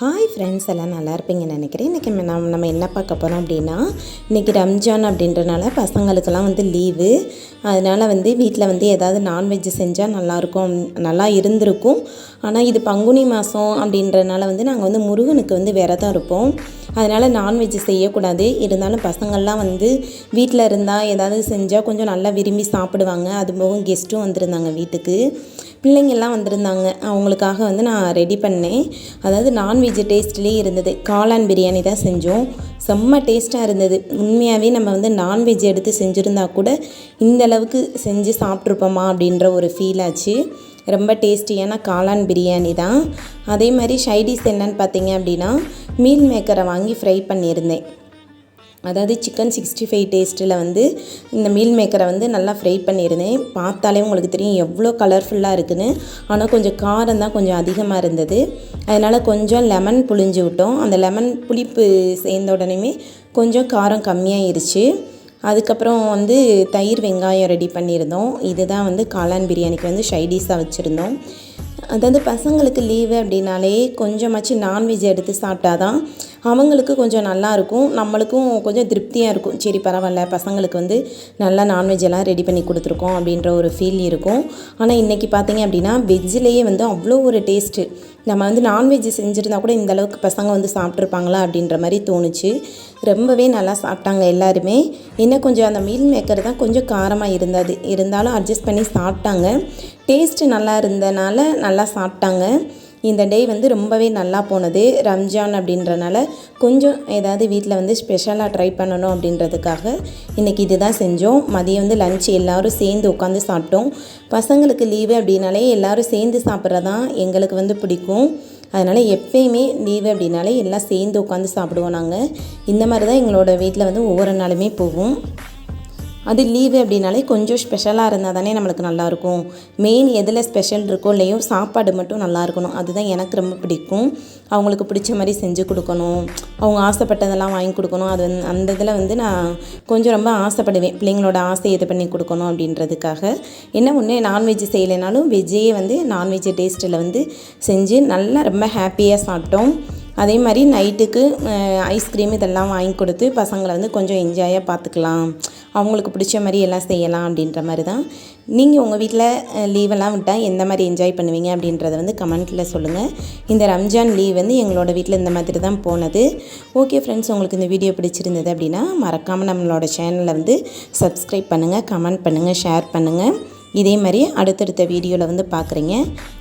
Hi friends எல்லாம் நல்லா இருப்பீங்கன்னு நினைக்கிறேன். இன்றைக்கி நம்ம நம்ம என்ன பார்க்க போகிறோம் அப்படின்னா இன்றைக்கி ரம்ஜான் அப்படின்றனால பசங்களுக்கெல்லாம் வந்து லீவு அதனால் வந்து வீட்டில் வந்து ஏதாவது நான்வெஜ் செஞ்சால் நல்லாயிருக்கும் நல்லா இருந்திருக்கும். ஆனால் இது பங்குனி மாதம் அப்படின்றனால வந்து நாங்கள் வந்து முருகனுக்கு வந்து விரதம் இருப்போம். அதனால் நான்வெஜ் செய்யக்கூடாது. இருந்தாலும் பசங்கள்லாம் வந்து வீட்டில் இருந்தால் ஏதாவது செஞ்சால் கொஞ்சம் நல்லா விரும்பி சாப்பிடுவாங்க. அது போக கெஸ்ட்டும் வந்திருந்தாங்க வீட்டுக்கு. பிள்ளைங்கள்லாம் வந்திருந்தாங்க. அவங்களுக்காக வந்து நான் ரெடி பண்ணேன். அதாவது நான்வெஜ் டேஸ்ட்லேயே இருந்தது. காளான் பிரியாணி தான் செஞ்சோம். செம்ம டேஸ்ட்டாக இருந்தது. உண்மையாகவே நம்ம வந்து நான்வெஜ் எடுத்து செஞ்சுருந்தா கூட இந்த அளவுக்கு செஞ்சு சாப்பிட்ருப்போமா அப்படின்ற ஒரு ஃபீல் ஆச்சு. ரொம்ப டேஸ்டியான காளான் பிரியாணி தான். அதே மாதிரி ஷைடிஸ் என்னன்னு பார்த்தீங்க அப்படின்னா மீல் மேக்கரை வாங்கி ஃப்ரை பண்ணியிருந்தேன். அதாவது சிக்கன் சிக்ஸ்டி ஃபைவ் டேஸ்ட்டில் வந்து இந்த மீல் மேக்கரை வந்து நல்லா ஃப்ரை பண்ணியிருந்தேன். பார்த்தாலே உங்களுக்கு தெரியும் எவ்வளோ கலர்ஃபுல்லாக இருக்குதுன்னு ஆனால் கொஞ்சம் காரம் தான் கொஞ்சம் அதிகமாக இருந்தது. அதனால் கொஞ்சம் லெமன் புளிஞ்சு விட்டோம். அந்த லெமன் புளிப்பு சேர்ந்த உடனேமே கொஞ்சம் காரம் கம்மியாயிருச்சு. அதுக்கப்புறம் வந்து தயிர் வெங்காயம் ரெடி பண்ணியிருந்தோம். இதுதான் வந்து காளான் பிரியாணிக்கு வந்து ஷைடிஸாக வச்சுருந்தோம். அதாவது பசங்களுக்கு லீவு அப்படின்னாலே கொஞ்சமாச்சு நான்வெஜ் எடுத்து சாப்பிட்டா தான் அவங்களுக்கு கொஞ்சம் நல்லாயிருக்கும் நம்மளுக்கும் கொஞ்சம் திருப்தியாக இருக்கும். சரி பரவாயில்ல. பசங்களுக்கு வந்து நல்லா நான்வெஜ் எல்லாம் ரெடி பண்ணி கொடுத்துருக்கோம் அப்படின்ற ஒரு ஃபீல் இருக்கும். ஆனால் இன்றைக்கி பார்த்தீங்க அப்படின்னா வெஜ்ஜிலேயே வந்து அவ்வளோ ஒரு டேஸ்ட்டு நம்ம வந்து நான்வெஜ் செஞ்சுருந்தா கூட இந்த அளவுக்கு பசங்க வந்து சாப்பிட்ருப்பாங்களா அப்படின்ற மாதிரி தோணுச்சு. ரொம்பவே நல்லா சாப்பிட்டாங்க எல்லாருமே. இன்னும் கொஞ்சம் அந்த மீல் மேக்கர் தான் கொஞ்சம் காரமாக இருந்தது. இருந்தாலும் அட்ஜஸ்ட் பண்ணி சாப்பிட்டாங்க. டேஸ்ட்டு நல்லா இருந்தனால நல்லா சாப்பிட்டாங்க. இந்த டே வந்து ரொம்பவே நல்லா போனது. ரம்ஜான் அப்படின்றனால கொஞ்சம் ஏதாவது வீட்டில் வந்து ஸ்பெஷலாக ட்ரை பண்ணணும் அப்படின்றதுக்காக இன்றைக்கி இது தான் செஞ்சோம். மதியம் வந்து லஞ்ச் எல்லோரும் சேர்ந்து உட்காந்து சாப்பிட்டோம். பசங்களுக்கு லீவு அப்படின்னாலே எல்லோரும் சேர்ந்து சாப்பிட்றதான் எங்களுக்கு வந்து பிடிக்கும். அதனால் எப்பயுமே லீவு அப்படின்னாலே எல்லாம் சேர்ந்து உட்காந்து சாப்பிடுவோம் நாங்கள் இந்த மாதிரி தான் எங்களோட வீட்டில் வந்து ஒவ்வொரு நாளுமே போகும். அது லீவு அப்படின்னாலே கொஞ்சம் ஸ்பெஷலாக இருந்தால் தானே நம்மளுக்கு நல்லாயிருக்கும் மெயின் எதில் ஸ்பெஷல் இருக்கோ இல்லையோ சாப்பாடு மட்டும் நல்லா இருக்கணும். அதுதான் எனக்கு ரொம்ப பிடிக்கும். அவங்களுக்கு பிடிச்ச மாதிரி செஞ்சு கொடுக்கணும். அவங்க ஆசைப்பட்டதெல்லாம் வாங்கி கொடுக்கணும். அது வந்து அந்த இதில் வந்து நான் கொஞ்சம் ரொம்ப ஆசைப்படுவேன். பிள்ளைங்களோட ஆசை இது பண்ணி கொடுக்கணும் அப்படின்றதுக்காக. என்ன ஒன்று நான்வெஜ் செய்யலைனாலும் வெஜ்ஜே வந்து நான்வெஜ் டேஸ்ட்டில் வந்து செஞ்சு நல்லா ரொம்ப ஹாப்பியாக சாப்பிட்டோம். அதே மாதிரி நைட்டுக்கு ஐஸ்கிரீம் இதெல்லாம் வாங்கி கொடுத்து பசங்களை வந்து கொஞ்சம் என்ஜாயாக பார்த்துக்கலாம். அவங்களுக்கு பிடிச்ச மாதிரி எல்லாம் செய்யலாம் அப்படின்ற மாதிரி தான். நீங்கள் உங்கள் வீட்டில் லீவெல்லாம் விட்டால் எந்த மாதிரி என்ஜாய் பண்ணுவீங்க அப்படின்றத வந்து கமெண்ட்டில் சொல்லுங்கள் இந்த ரம்ஜான் லீவ் வந்து எங்களோட வீட்டில் இந்த மாதிரி தான் போனது. ஓகே ஃப்ரெண்ட்ஸ் உங்களுக்கு இந்த வீடியோ பிடிச்சிருந்தது அப்படின்னா மறக்காமல் நம்மளோட சேனலை வந்து சப்ஸ்கிரைப் பண்ணுங்கள் கமெண்ட் பண்ணுங்கள் ஷேர் பண்ணுங்கள் இதே மாதிரி அடுத்தடுத்த வீடியோவில் வந்து பார்க்குறீங்க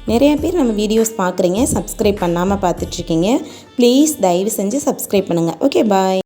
நிறையா பேர் நம்ம வீடியோஸ் பார்க்குறீங்க சப்ஸ்கிரைப் பண்ணாமல் பார்த்துட்ருக்கீங்க ப்ளீஸ் தயவு செஞ்சு சப்ஸ்கிரைப் பண்ணுங்கள் ஓகே பாய்